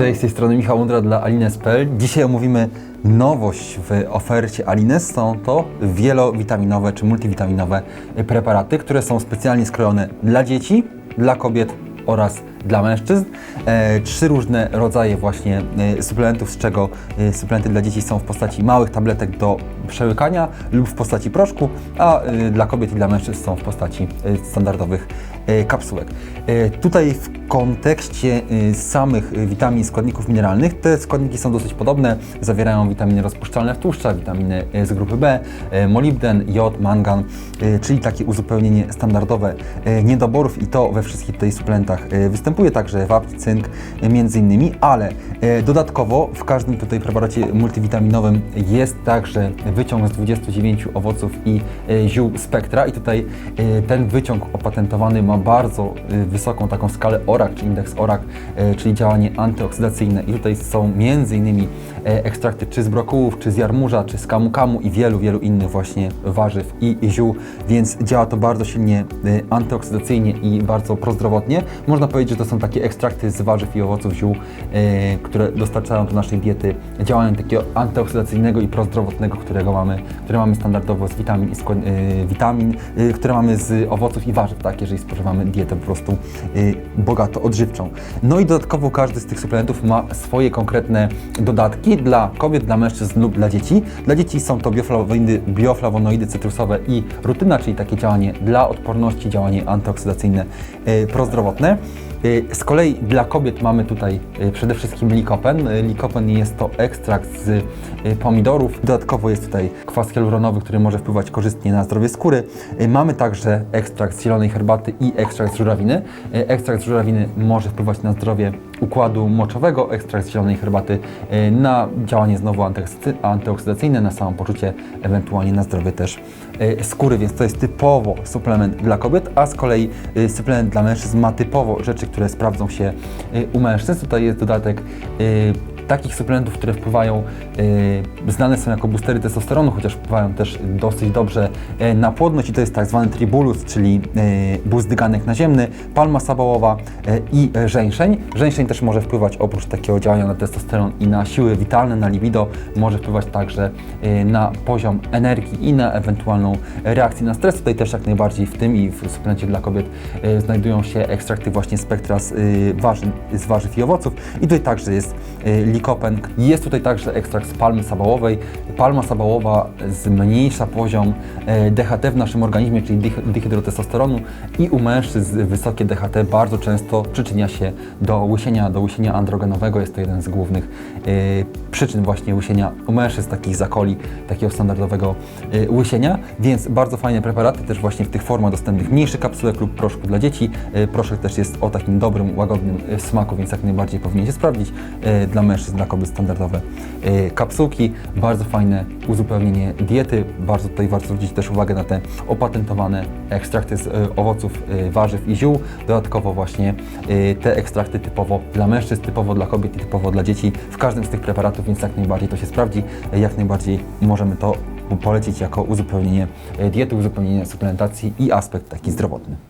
Cześć, z tej strony Michał Undra dla Alines.pl. Dzisiaj omówimy nowość w ofercie Alines. Są to wielowitaminowe czy multivitaminowe preparaty, które są specjalnie skrojone dla dzieci, dla kobiet oraz dla mężczyzn. E, trzy różne rodzaje właśnie e, suplementów, z czego e, suplementy dla dzieci są w postaci małych tabletek do przełykania lub w postaci proszku, a e, dla kobiet i dla mężczyzn są w postaci e, standardowych e, kapsułek. E, Tutaj w kontekście e, samych e, witamin i składników mineralnych te składniki są dosyć podobne. Zawierają witaminy rozpuszczalne w tłuszczach, witaminy e, z grupy B, molibden, jod, mangan, czyli takie uzupełnienie standardowe niedoborów i to we wszystkich tutaj suplementach występuje, także wapń, cynk między innymi, ale dodatkowo w każdym tutaj preparacie multivitaminowym jest także wyciąg z 29 owoców i ziół spektra i tutaj ten wyciąg opatentowany ma bardzo wysoką taką skalę ORAC, czy indeks ORAC, e, czyli działanie antyoksydacyjne. I tutaj są innymi e, ekstrakty czy z brokułów, czy z jarmuża, czy z kamu-kamu i wielu, wielu innych właśnie warzyw i ziół, więc działa to bardzo silnie e, antyoksydacyjnie i bardzo prozdrowotnie. Można powiedzieć, że to są takie ekstrakty z warzyw i owoców ziół, które dostarczają do naszej diety działania takiego antyoksydacyjnego i prozdrowotnego, którego mamy, które mamy standardowo z witamin, i witamin które mamy z owoców i warzyw, tak, jeżeli spożywamy dietę po prostu e, bogato odżywczą. No i dodatkowo każdy z tych suplementów ma swoje konkretne dodatki dla kobiet, dla mężczyzn lub dla dzieci. Dla dzieci są to bioflawonoidy, bioflawonoidy cytrusowe i rutyna, czyli takie działanie dla odporności, działanie antyoksydacyjne, e, prozdrowotne. E, Z kolei dla kobiet mamy tutaj e, przede wszystkim likopen. E, Likopen jest to ekstrakt z pomidorów. Dodatkowo jest tutaj kwas hialuronowy, który może wpływać korzystnie na zdrowie skóry. Mamy także ekstrakt z zielonej herbaty i ekstrakt z żurawiny. Ekstrakt z żurawiny może wpływać na zdrowie układu moczowego, ekstrakt z zielonej herbaty e, na działanie znowu antyoksy- antyoksydacyjne, na samopoczucie, ewentualnie na zdrowie też e, skóry, więc to jest typowo suplement dla kobiet, a z kolei e, suplement dla mężczyzn ma typowo rzeczy, które sprawdzą się u mężczyzn. Tutaj jest dodatek takich suplementów, które wpływają, e, znane są jako boostery testosteronu, chociaż wpływają też dosyć dobrze e, na płodność i to jest tak zwany tribulus, czyli e, boost dyganek naziemny, palma sabałowa e, i żeńszeń. Żeńszeń też może wpływać oprócz takiego działania na testosteron i na siły witalne, na libido, może wpływać także na poziom energii i na ewentualną reakcję na stres. Tutaj też jak najbardziej w tym i w suplemencie dla kobiet znajdują się ekstrakty właśnie spektra z, y, warzyw, z warzyw i owoców. I tutaj także jest y, likopen. Jest tutaj także ekstrakt z palmy sabałowej. Palma sabałowa zmniejsza poziom e, DHT w naszym organizmie, czyli dihydrotestosteronu i u mężczyzn wysokie DHT bardzo często przyczynia się do łysienia, do łysienia androgenowego. Jest to jeden z głównych y, przyczyn właśnie łysienia u mężczyzn, takich zakoli, takiego standardowego y, łysienia, więc bardzo fajne preparaty też właśnie w tych formach dostępnych, mniejszy kapsułek lub proszku dla dzieci. Proszek też jest o takim dobrym, łagodnym smaku, więc jak najbardziej powinien się sprawdzić. Dla mężczyzn, dla kobiet standardowe y, kapsułki, bardzo fajne uzupełnienie diety. Bardzo tutaj warto zwrócić też uwagę na te opatentowane ekstrakty z y, owoców, y, warzyw i ziół. Dodatkowo właśnie te ekstrakty typowo dla mężczyzn, typowo dla kobiet i typowo dla dzieci w każdym z tych preparatów, więc jak najbardziej to się sprawdzi. Jak najbardziej możemy to polecić jako uzupełnienie diety, uzupełnienie suplementacji i aspekt taki zdrowotny.